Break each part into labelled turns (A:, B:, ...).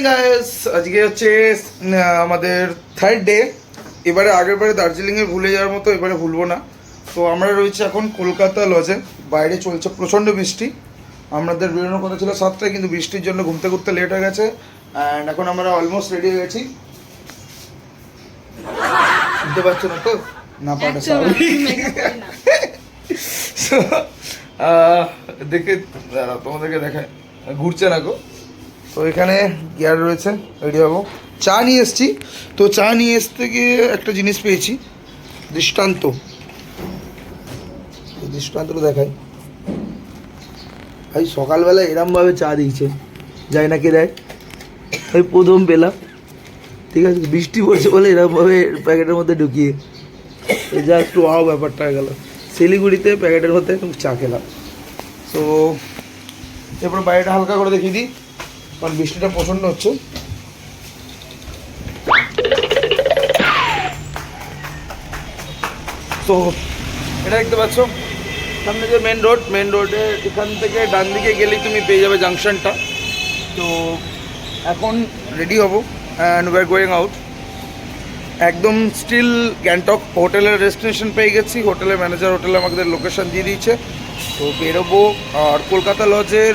A: Morning guys আজকে হচ্ছে আমাদের থার্ড ডে এবারে আগের বারে দার্জিলিংয়ে ভুলে যাওয়ার মতো এবারে ভুলবো না। তো আমরা রয়েছে এখন কলকাতা লজে বাইরে চলছে প্রচণ্ড বৃষ্টি। আমাদের বেরোনোর কথা ছিল সাতটায় কিন্তু বৃষ্টির জন্য ঘুমতে ঘুরতে লেট হয়ে গেছে। অ্যান্ড এখন আমরা অলমোস্ট রেডি হয়ে গেছি। বুঝতে পারছ না তো? না পাটা দেখে তোমাদেরকে দেখায় ঘুরছে না গো। তো এখানে গিয়ার রয়েছে রেডি হব। চা নিয়ে এসেছি। তো চা নিয়ে আসতে গিয়ে একটা জিনিস পেয়েছি, দৃষ্টান্ত। দৃষ্টান্তটা দেখাই। ভাই, সকালবেলা এরমভাবে চা দিয়েছে, যাই না কে দেয়। ওই প্রথম পেলাম। ঠিক আছে, বৃষ্টি পড়ছে বলে এরমভাবে প্যাকেটের মধ্যে ঢুকিয়ে। এই যা একটু আও ব্যাপারটা গেল। শিলিগুড়িতে প্যাকেটের মধ্যে চা খেলাম। তো এরপর বাইরেটা হালকা করে দেখিয়ে দিই। কারণ বৃষ্টিটা প্রচণ্ড হচ্ছে। তো এটা দেখতে পাচ্ছ, সামনে যে মেন রোড মেন রোডে এখান থেকে ডান দিকে গেলেই তুমি পেয়ে যাবে জাংশনটা তো এখন রেডি হব অ্যান্ড ওয়ার গোয়িং আউট একদম স্টিল গ্যাংটক হোটেলের ডেস্টিনেশন পেয়ে গেছি। হোটেলের ম্যানেজার হোটেলে আমাদের লোকেশন দিয়ে দিয়েছে। তো বেরোবো আর কলকাতা লজের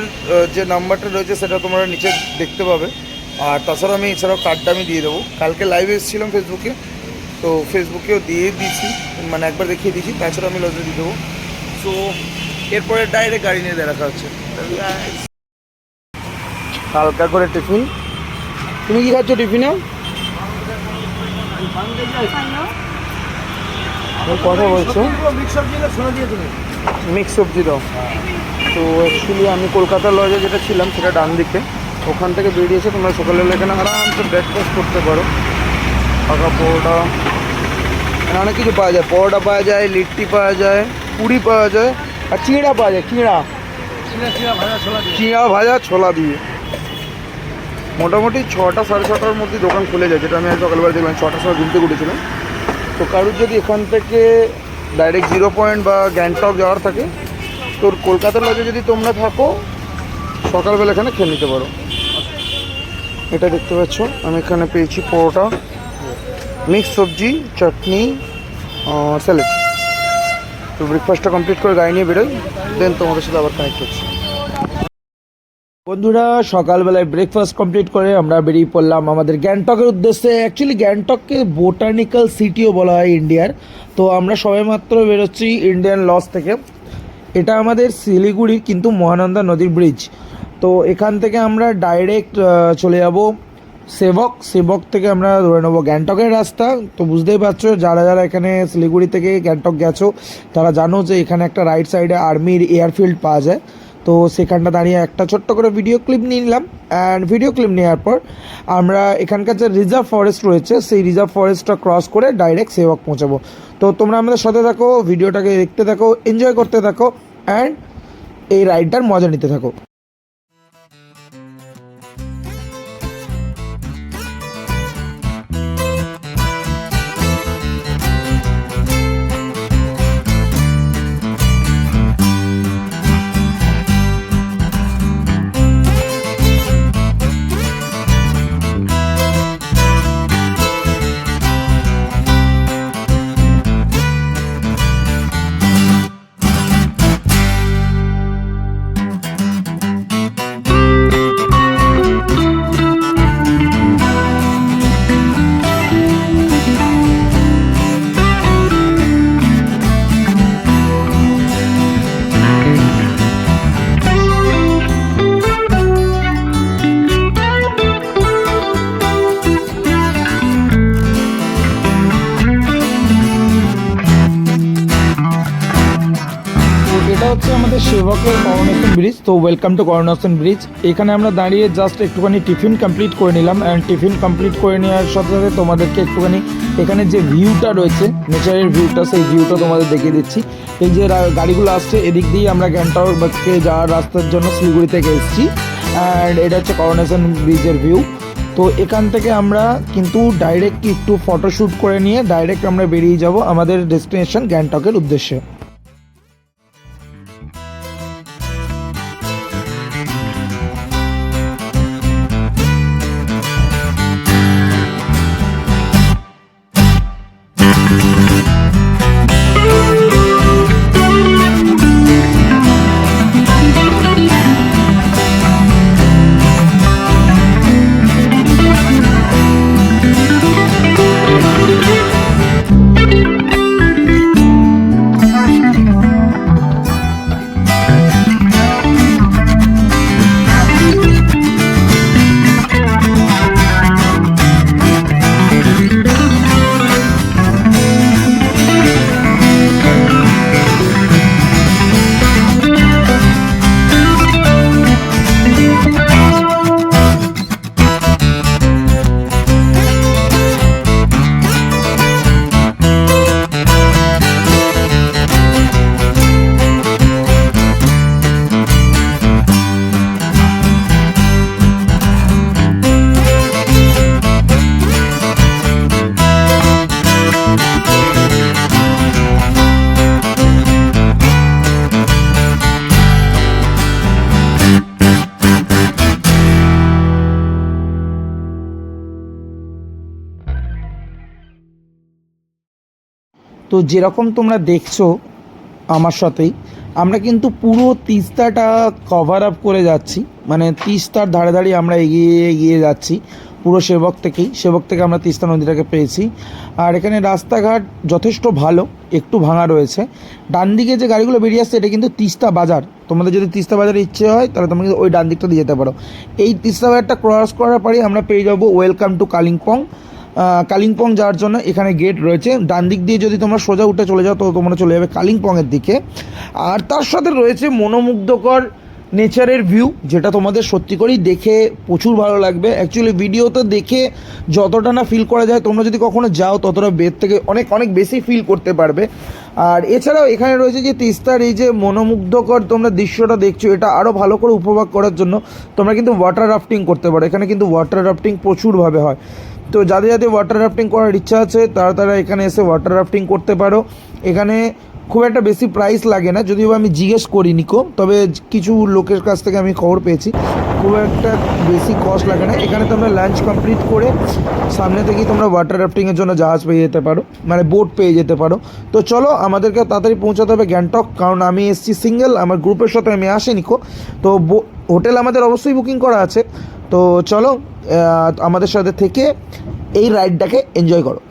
A: যে নাম্বারটা রয়েছে সেটা তোমরা নিচে দেখতে পাবে। আর তাছাড়া আমি এছাড়াও কার্ডটা আমি দিয়ে দেবো। কালকে লাইভে এসেছিলাম ফেসবুকে তো ফেসবুকেও দিয়ে দিয়েছি মানে একবার দেখিয়ে দিয়েছি তাছাড়া আমি লজে দিয়ে দেবো। সো এরপরে ডাইরেক্ট গাড়ি নিয়ে দেখা হচ্ছে। হালকা করে টিফিন তুমি কি খাচ্ছ টিফিনে কথা বলছো। মিক্স সবজি দাও। তো অ্যাকচুয়ালি আমি কলকাতা লজে যেটা ছিলাম সেটা ডান দিকে। ওখান থেকে বেরিয়ে এসে তোমরা সকালবেলা এখানে আরামসে ব্রেকফাস্ট করতে পারো। পাকা পরোটা। অনেক কিছু পাওয়া যায়। পরোটা পাওয়া যায় লিট্টি পাওয়া যায় পুরি পাওয়া যায় আর চিঁড়া পাওয়া যায় চিঁড়া। চিঁড়া ভাজা ছোলা দিয়ে। মোটামুটি ছটা সাড়ে ছটার মধ্যে দোকান খুলে যায় যেটা আমি আজ সকালবেলা দেখলাম ছটার সময় ঘুরতে ঘুরেছিলাম তো কারুর যদি এখান থেকে ডাইরেক্ট জিরো পয়েন্ট বা গ্যাংটক যাওয়ার থাকে, তোর কলকাতার লজে যদি তোমরা থাকো, সকালবেলা এখানে খেয়ে নিতে পারো। এটা দেখতে পাচ্ছ, আমি এখানে পেয়েছি পরোটা মিক্স সবজি, চাটনি স্যালাড তো ব্রেকফাস্টটা কমপ্লিট করে গাড়ি নিয়ে বেরোই দেন তোমাদের সাথে আবার কানেক্ট হচ্ছে। বন্ধুরা, সকালবেলায় ব্রেকফাস্ট কমপ্লিট করে আমরা বেরিয়ে পড়লাম আমাদের গ্যাংটকের উদ্দেশ্যে। অ্যাকচুয়ালি গ্যাংটককে বোটানিক্যাল সিটিও বলা হয় ইন্ডিয়ার। তো আমরা সবাই মাত্র বেরোচ্ছি ইন্ডিয়ান লস থেকে। এটা আমাদের শিলিগুড়ির কিন্তু মহানন্দা নদীর ব্রিজ তো এখান থেকে আমরা ডাইরেক্ট চলে যাব সেবক। সেবক থেকে আমরা ধরে নেব গ্যাংটকের রাস্তা। তো বুঝতেই পারছ, যারা যারা এখানে শিলিগুড়ি থেকে গ্যাংটক গেছো, তারা জানো যে এখানে একটা রাইট সাইডে আর্মির এয়ারফিল্ড পাওয়া যায়। তো সেখানটা দাঁড়িয়ে একটা ছোট্ট করে ভিডিও ক্লিপ নিয়ে নিলাম। অ্যান্ড ভিডিও ক্লিপ নেওয়ার পর আমরা এখানকার যে রিজার্ভ ফরেস্ট রয়েছে, সেই রিজার্ভ ফরেস্টটা ক্রস করে ডাইরেক্ট সেবক পৌঁছাবো। তো তোমরা আমাদের সাথে থাকো ভিডিওটাকে দেখতে থাকো এনজয় করতে থাকো অ্যান্ড এই রাইডটার মজা নিতে থাকো। আমাদের সেবকের করোনেশন ব্রিজ, তো ওয়েলকাম টু করোনেশন ব্রিজ। এখানে আমরা দাঁড়িয়ে জাস্ট একটুখানি টিফিন কমপ্লিট করে নিলাম অ্যান্ড টিফিন কমপ্লিট করে নেওয়ার সাথে সাথে তোমাদেরকে একটুখানি এখানে যে ভিউটা রয়েছে নেচারের ভিউটা সেই ভিউটা তোমাদের দেখিয়ে দিচ্ছি। এই যে গাড়িগুলো আসছে, এদিক দিয়ে আমরা গ্যাংটকে যাওয়ার রাস্তার জন্য শিলিগুড়ি থেকে এসেছি অ্যান্ড এটা হচ্ছে করোনেশন ব্রিজের ভিউ তো এখান থেকে আমরা কিন্তু ডাইরেক্ট একটু ফটোশ্যুট করে নিয়ে ডাইরেক্ট আমরা বেরিয়ে যাব আমাদের ডেস্টিনেশন গ্যাংটকের উদ্দেশ্যে। তো যেরকম তোমরা দেখছ আমার সাথেই, আমরা কিন্তু পুরো তিস্তাটা কভার আপ করে যাচ্ছি। মানে তিস্তার ধারে ধারে আমরা এগিয়ে এগিয়ে যাচ্ছি, পুরো সেবক থেকেই। সেবক থেকে আমরা তিস্তা নদীটাকে পেয়েছি। আর এখানে রাস্তাঘাট যথেষ্ট ভালো, একটু ভাঙা রয়েছে। ডান দিকে যে গাড়িগুলো বেরিয়ে আসছে, এটা কিন্তু তিস্তা বাজার। তোমাদের যদি তিস্তা বাজারে ইচ্ছে হয়, তাহলে তোমরা কিন্তু ওই ডান দিকটা দিয়ে যেতে পারো। এই তিস্তা বাজারটা ক্রস করার পরেই আমরা পেয়ে যাব ওয়েলকাম টু কালিম্পং। কালিম্পং যাওয়ার জন্য এখানে গেট রয়েছে। ডান দিক দিয়ে যদি তোমরা সোজা উঠে চলে যাও, তো তোমরা চলে যাবে কালিম্পংয়ের দিকে। আর তার সাথে রয়েছে মনোমুগ্ধকর নেচারের ভিউ যেটা তোমাদের সত্যি করেই দেখে প্রচুর ভালো লাগবে। অ্যাকচুয়ালি ভিডিওতে দেখে যতটা না ফিল করা যায়, তোমরা যদি কখনো যাও, ততটা বেদ থেকে অনেক অনেক বেশি ফিল করতে পারবে। আর এছাড়াও এখানে রয়েছে যে তিস্তার এই যে মনোমুগ্ধকর তোমরা দৃশ্যটা দেখছ, এটা আরও ভালো করে উপভোগ করার জন্য তোমরা কিন্তু ওয়াটার রাফটিং করতে পারো। এখানে কিন্তু ওয়াটার রাফটিং প্রচুরভাবে হয়। তো যাদের যাদের ওয়াটার রাফটিং করার ইচ্ছা আছে, তারা তারা এখানে এসে ওয়াটার রাফটিং করতে পারো। এখানে খুব একটা বেশি প্রাইস লাগে না, যদিও আমি জিজ্ঞেস করি নিকো, তবে কিছু লোকের কাছ থেকে আমি খবর পেয়েছি। খুব একটা বেশি কস্ট লাগে না। এখানে তোমরা লাঞ্চ কমপ্লিট করে সামনে থেকেই তোমরা ওয়াটার রাফটিংয়ের জন্য জাহাজ পেয়ে যেতে পারো মানে বোট পেয়ে যেতে পারো। তো চলো, আমাদেরকে তাড়াতাড়ি পৌঁছাতে হবে গ্যাংটক, কারণ আমি এসছি সিঙ্গেল আমার গ্রুপের সাথে আমি আসি নিকো তো হোটেল আমাদের অবশ্যই বুকিং করা আছে। তো চলো আমাদের সাথে থেকে এই রাইডটাকে এনজয় করো।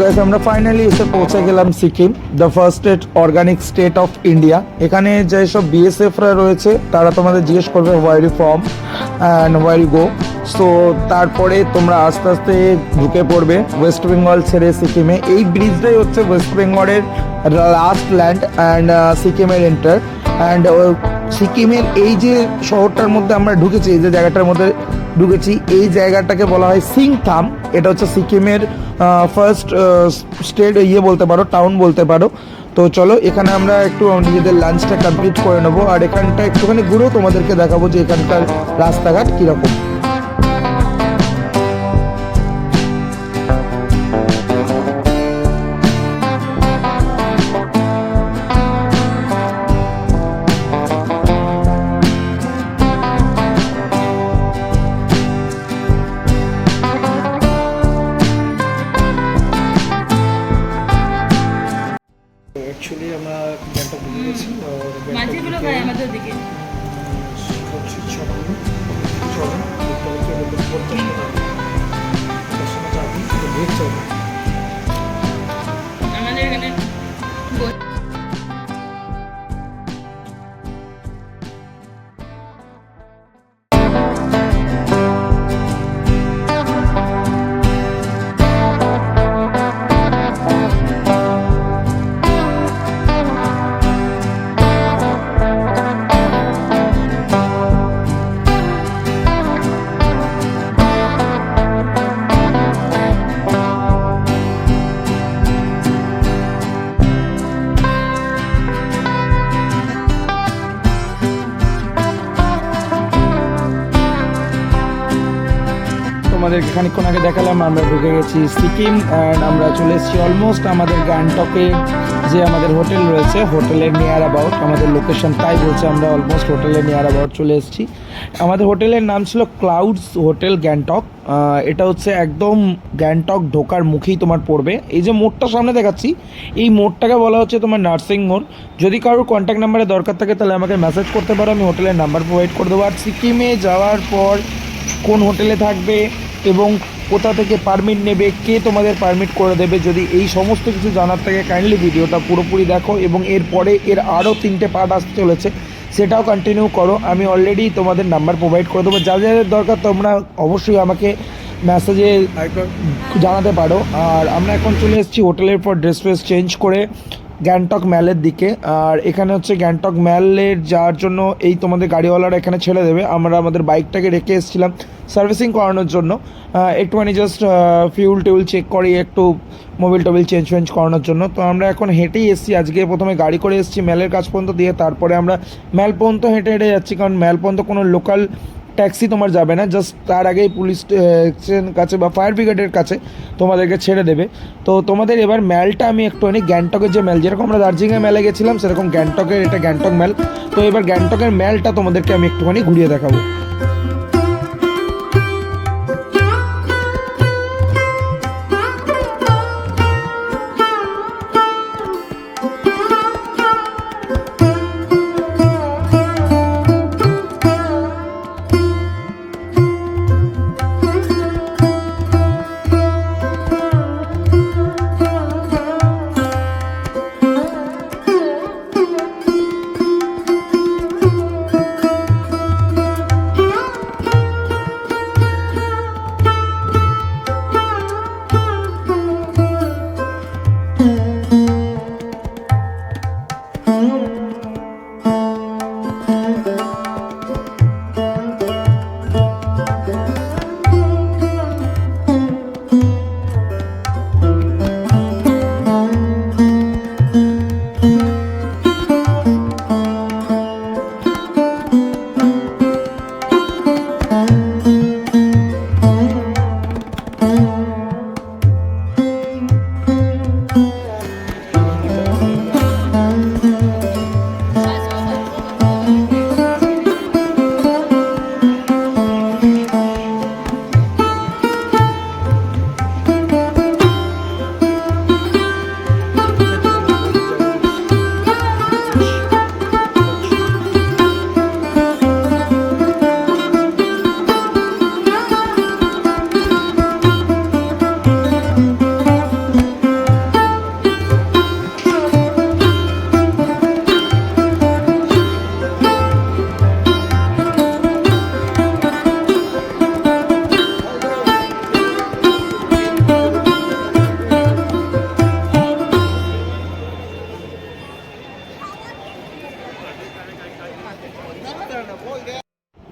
A: তো গ্যাস আমরা ফাইনালি এসে পৌঁছে গেলাম Sikkim the first state organic state of India এখানে যেসব বিএসএফরা রয়েছে, তারা তোমাদের জিজ্ঞেস করবে while form and while go so তারপরে তোমরা আস্তে আস্তে ঢুকে পড়বে ওয়েস্ট বেঙ্গল ছেড়ে সিকিমে। এই ব্রিজটাই হচ্ছে ওয়েস্ট বেঙ্গলের লাস্ট ল্যান্ড অ্যান্ড সিকিমের এন্টার অ্যান্ড সিকিমের এই যে শহরটার মধ্যে আমরা ঢুকেছি, এই যে জায়গাটার মধ্যে ঢুকেছি, এই জায়গাটাকে বলা হয় সিংথাম। এটা হচ্ছে সিকিমের ফার্স্ট স্টেট ইয়ে বলতে পারো টাউন বলতে পারো। তো চলো, এখানে আমরা একটু নিজেদের লাঞ্চটা কমপ্লিট করে নেব। আর এখানটা একটুখানি ঘুরেও তোমাদেরকে দেখাবো যে এখানকার রাস্তাঘাট কীরকম। খানিকক্ষণ আগে দেখালাম, আমরা ঢুকে গেছি সিকিম অ্যান্ড আমরা চলে এসেছি অলমোস্ট আমাদের গ্যাংটকে, যে আমাদের হোটেল রয়েছে, হোটেলের নিয়ার অ্যাবাউট আমাদের লোকেশন তাই বলছে আমরা অলমোস্ট হোটেলের নিয়ার অ্যাবাউট চলে এসেছি। আমাদের হোটেলের নাম ছিল ক্লাউডস হোটেল গ্যাংটক এটা হচ্ছে একদম গ্যাংটক ঢোকার মুখেই তোমার পড়বে। এই যে মোড়টা সামনে দেখাচ্ছি, এই মোড়টাকে বলা হচ্ছে তোমার নার্সিং মোড়। যদি কারোর কন্ট্যাক্ট নাম্বারে দরকার থাকে, তাহলে আমাকে মেসেজ করতে পারো, আমি হোটেলের নাম্বার প্রোভাইড করে দেবো। আর সিকিমে যাওয়ার পর কোন হোটেলে থাকবে এবং কোথা থেকে পারমিট নেবে কে তোমাদের পারমিট করে দেবে যদি এই সমস্ত কিছু জানার থেকে কাইন্ডলি ভিডিওটা পুরোপুরি দেখো এবং এরপরে এর আরও তিনটে পার্ট আসতে চলেছে সেটাও কন্টিনিউ করো। আমি অলরেডি তোমাদের নাম্বার প্রোভাইড করে দেবো। যা যাদের দরকার তোমরা অবশ্যই আমাকে মেসেজে জানাতে পারো। আর আমরা এখন চলে এসেছি হোটেলের পর ড্রেস ফ্রেস চেঞ্জ করে। গ্যাংটক ম্যালের দিকে। আর এখানে হচ্ছে গ্যাংটক ম্যালের যাওয়ার জন্য এই তোমাদের গাড়িওয়ালারা এখানে ছেড়ে দেবে। আমরা আমাদের বাইকটাকে রেখে এসেছিলাম সার্ভিসিং করানোর জন্য। একটুখানি জাস্ট ফিউল টিউল চেক করি একটু মোবিল টোবিল চেঞ্জ ফেঞ্জ করানোর জন্য। তো আমরা এখন হেঁটেই এসেছি। আজকে প্রথমে গাড়ি করে এসেছি ম্যালের কাছ পর্যন্ত দিয়ে তারপরে আমরা ম্যাল পর্যন্ত হেঁটে হেঁটে যাচ্ছি। কারণ ম্যাল পর্যন্ত কোনো লোকাল ট্যাক্সি তোমার যাবে না জাস্ট তার আগেই পুলিশ কাছে বা ফায়ার ব্রিগেডের কাছে তোমাদেরকে ছেড়ে দেবে। তো তোমাদের এবার মেলটা আমি একটুখানি গ্যাংটকের যে মেল, যেরকম আমরা দার্জিলিংয়ে মেলে গেছিলাম, সেরকম গ্যাংটকের এটা গ্যাংটক মেল। তো এবার গ্যাংটকের মেলটা তোমাদেরকে আমি একটুখানি ঘুরিয়ে দেখাবো।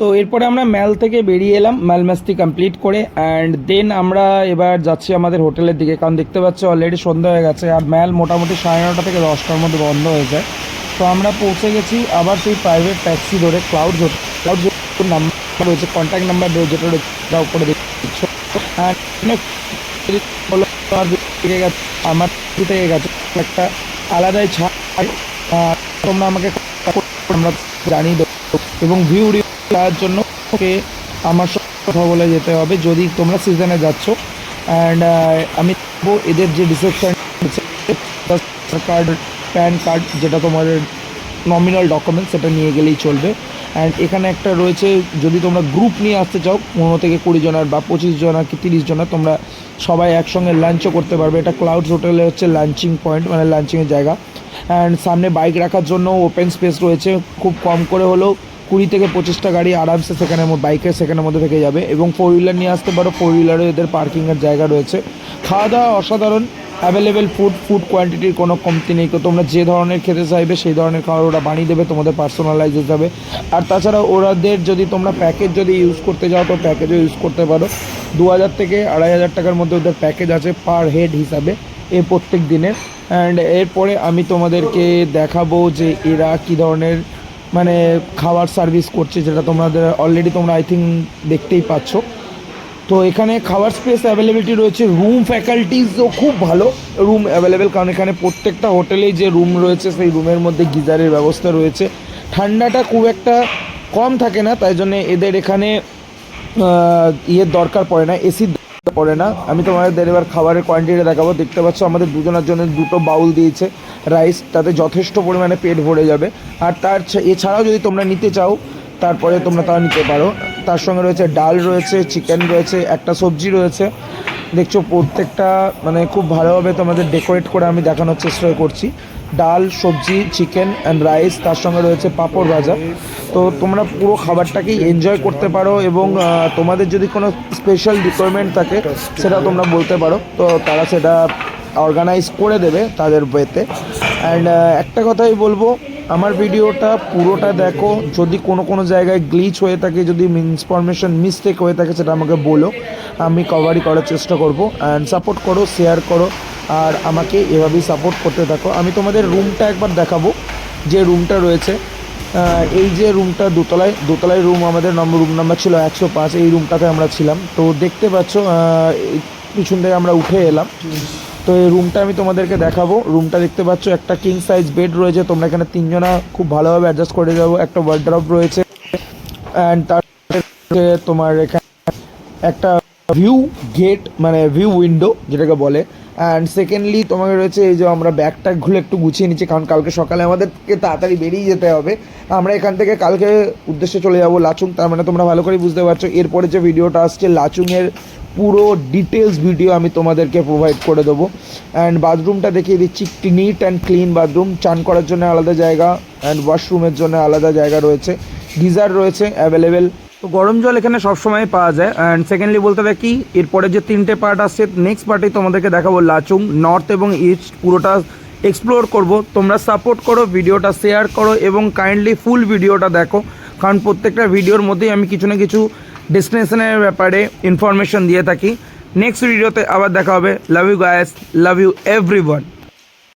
A: তো এরপরে আমরা ম্যাল থেকে বেরিয়ে এলাম, ম্যাল মাস্তি কমপ্লিট করে অ্যান্ড দেন আমরা এবার যাচ্ছি আমাদের হোটেলের দিকে, কারণ দেখতে পাচ্ছি অলরেডি সন্ধ্যা হয়ে গেছে, আর ম্যাল মোটামুটি সাড়ে নটা থেকে দশটার মধ্যে বন্ধ হয়ে যায়। তো আমরা পৌঁছে গেছি আবার সেই প্রাইভেট ট্যাক্সি ধরে ক্লাউড ক্লাউড নাম্বার রয়েছে কন্ট্যাক্ট নাম্বার রয়েছে, যেটা রয়েছে উপরে দেখছ আমার থেকে গেছে, একটা আলাদাই ছাড়। তোমরা আমাকে আমরা জানিয়ে এবং ভিউ দেওয়ার জন্য ওকে আমার সাথে কথা বলে যেতে হবে যদি তোমরা সিজনে যাচ্ছ। অ্যান্ড আমি এদের যে রিসেপশন কার্ড প্যান কার্ড যেটা তোমাদের নমিনাল ডকুমেন্ট সেটা নিয়ে গেলেই চলবে। অ্যান্ড এখানে একটা রয়েছে, যদি তোমরা গ্রুপ নিয়ে আসতে চাও, পনেরো থেকে কুড়ি জনের বা পঁচিশ জনের কি তিরিশ জনের তোমরা সবাই একসঙ্গে লাঞ্চও করতে পারবে। এটা ক্লাউডস হোটেলে হচ্ছে লাঞ্চিং পয়েন্ট মানে লাঞ্চিংয়ের জায়গা। অ্যান্ড সামনে বাইক রাখার জন্য ওপেন স্পেস রয়েছে। খুব কম করে হলেও কুড়ি থেকে পঁচিশটা গাড়ি আরামসে সেখানে বাইকের সেখানের মধ্যে থেকে যাবে এবং ফোর হুইলার নিয়ে আসতে পারো। ফোর হুইলারও এদের পার্কিংয়ের জায়গা রয়েছে। খাওয়া দাওয়া অসাধারণ অ্যাভেলেবেল ফুড ফুড কোয়ান্টিটির কোনো কমতি নেই। তো তোমরা যে ধরনের খেতে চাইবে সেই ধরনের খাবার ওরা বানিয়ে দেবে, তোমাদের পার্সোনালাইজ হিসাবে আর তাছাড়া ওরাদের যদি তোমরা প্যাকেজ যদি ইউজ করতে যাও, তো প্যাকেজও ইউজ করতে পারো। দু হাজার থেকে আড়াই হাজার টাকার মধ্যে ওদের প্যাকেজ আছে পার হেড হিসাবে। এ প্রত্যেক দিনের। অ্যান্ড এরপরে আমি তোমাদেরকে দেখাবো যে এরা কী ধরনের মানে খাবার সার্ভিস করছে যেটা তোমাদের অলরেডি তোমরা আই থিঙ্ক দেখতেই পাচ্ছ। তো এখানে খাবার স্পেস অ্যাভেলেবিলিটি রয়েছে রুম ফ্যাকাল্টিসও খুব ভালো রুম অ্যাভেলেবেল কারণ এখানে প্রত্যেকটা হোটেলেই যে রুম রয়েছে, সেই রুমের মধ্যে গিজারের ব্যবস্থা রয়েছে। ঠান্ডাটা খুব একটা কম থাকে না, তাই জন্য এদের এখানে ইয়ের দরকার পড়ে না এসির পড়ে না। আমি তোমাদের এবার খাবারের কোয়ান্টিটি দেখাবো। দেখতে পাচ্ছ, আমাদের দুজনের জন্য দুটো বাউল দিয়েছে। রাইস তাতে যথেষ্ট পরিমাণে পেট ভরে যাবে। আর তার এছাড়াও যদি তোমরা নিতে চাও, তারপরে তোমরা তা নিতে পারো। তার সঙ্গে রয়েছে ডাল রয়েছে চিকেন রয়েছে, একটা সবজি রয়েছে। দেখছ, প্রত্যেকটা মানে খুব ভালোভাবে তোমাদের ডেকোরেট করে আমি দেখানোর চেষ্টা করছি। ডাল, সবজি চিকেন অ্যান্ড রাইস তার সঙ্গে রয়েছে পাঁপড় ভাজা। তো তোমরা পুরো খাবারটাকেই এনজয় করতে পারো এবং তোমাদের যদি কোনো স্পেশাল রিকোয়ারমেন্ট থাকে, সেটা তোমরা বলতে পারো। তো তারা সেটা অর্গানাইজ করে দেবে তাদের ওয়েতে অ্যান্ড একটা কথাই বলব, আমার ভিডিওটা পুরোটা দেখো। যদি কোনো কোনো জায়গায় গ্লিচ হয়ে থাকে, যদি ইনফরমেশন মিস্টেক হয়ে থাকে, সেটা আমাকে বলো। আমি কভারই করার চেষ্টা করব। অ্যান্ড সাপোর্ট করো শেয়ার করো, আর আমাকে এভাবেই সাপোর্ট করতে থাকো। আমি তোমাদের রুমটা একবার দেখাবো, যে রুমটা রয়েছে। এই যে রুমটা দোতলায় দোতলায় রুম আমাদের নম্বর রুম নাম্বার ছিল একশো পাঁচ, এই রুমটাতে আমরা ছিলাম। তো দেখতে পাচ্ছ পিছন থেকে আমরা উঠে এলাম। তো এই রুমটা আমি তোমাদেরকে দেখাবো। রুমটা দেখতে পাচ্ছ, একটা কিং সাইজ বেড রয়েছে। তোমরা এখানে তিনজনা খুব ভালোভাবে অ্যাডজাস্ট করে যাব। একটা ওয়ার্ড্রপ রয়েছে। অ্যান্ড তার তোমার এখানে একটা ভিউ গেট মানে ভিউ উইন্ডো যেটাকে বলে। অ্যান্ড সেকেন্ডলি তোমাকে রয়েছে এই যে আমরা ব্যাগ ট্যাগ খুলে একটু গুছিয়ে নিচ্ছি, কারণ কালকে সকালে আমাদেরকে তাড়াতাড়ি বেরিয়ে যেতে হবে। আমরা এখান থেকে কালকে উদ্দেশ্যে চলে যাব লাচুং, তার মানে তোমরা ভালো করেই বুঝতে পারছ। এরপরে যে ভিডিওটা আসছে, লাচুংয়ের পুরো ডিটেলস ভিডিও আমি তোমাদেরকে প্রোভাইড করে দেবো। অ্যান্ড বাথরুমটা দেখিয়ে দিচ্ছি নিট অ্যান্ড ক্লিন বাথরুম। চান করার জন্য আলাদা জায়গা অ্যান্ড ওয়াশরুমের জন্য আলাদা জায়গা রয়েছে। গিজার রয়েছে অ্যাভেলেবেল তো গরম জল এখানে সবসময় পাওয়া যায়। অ্যান্ড সেকেন্ডলি বলতে থাকি এরপরে যে তিনটে পার্ট আসছে নেক্সট পার্টেই তোমাদেরকে দেখাবো লাচুং নর্থ এবং ইস্ট পুরোটা এক্সপ্লোর করব। তোমরা সাপোর্ট করো, ভিডিওটা শেয়ার করো এবং কাইন্ডলি ফুল ভিডিওটা দেখো। কারণ প্রত্যেকটা ভিডিওর মধ্যেই আমি কিছু না কিছু ডেস্টিনেশনের ব্যাপারে ইনফরমেশন দিয়ে থাকি। নেক্সট ভিডিওতে আবার দেখা হবে। Love you guys love you every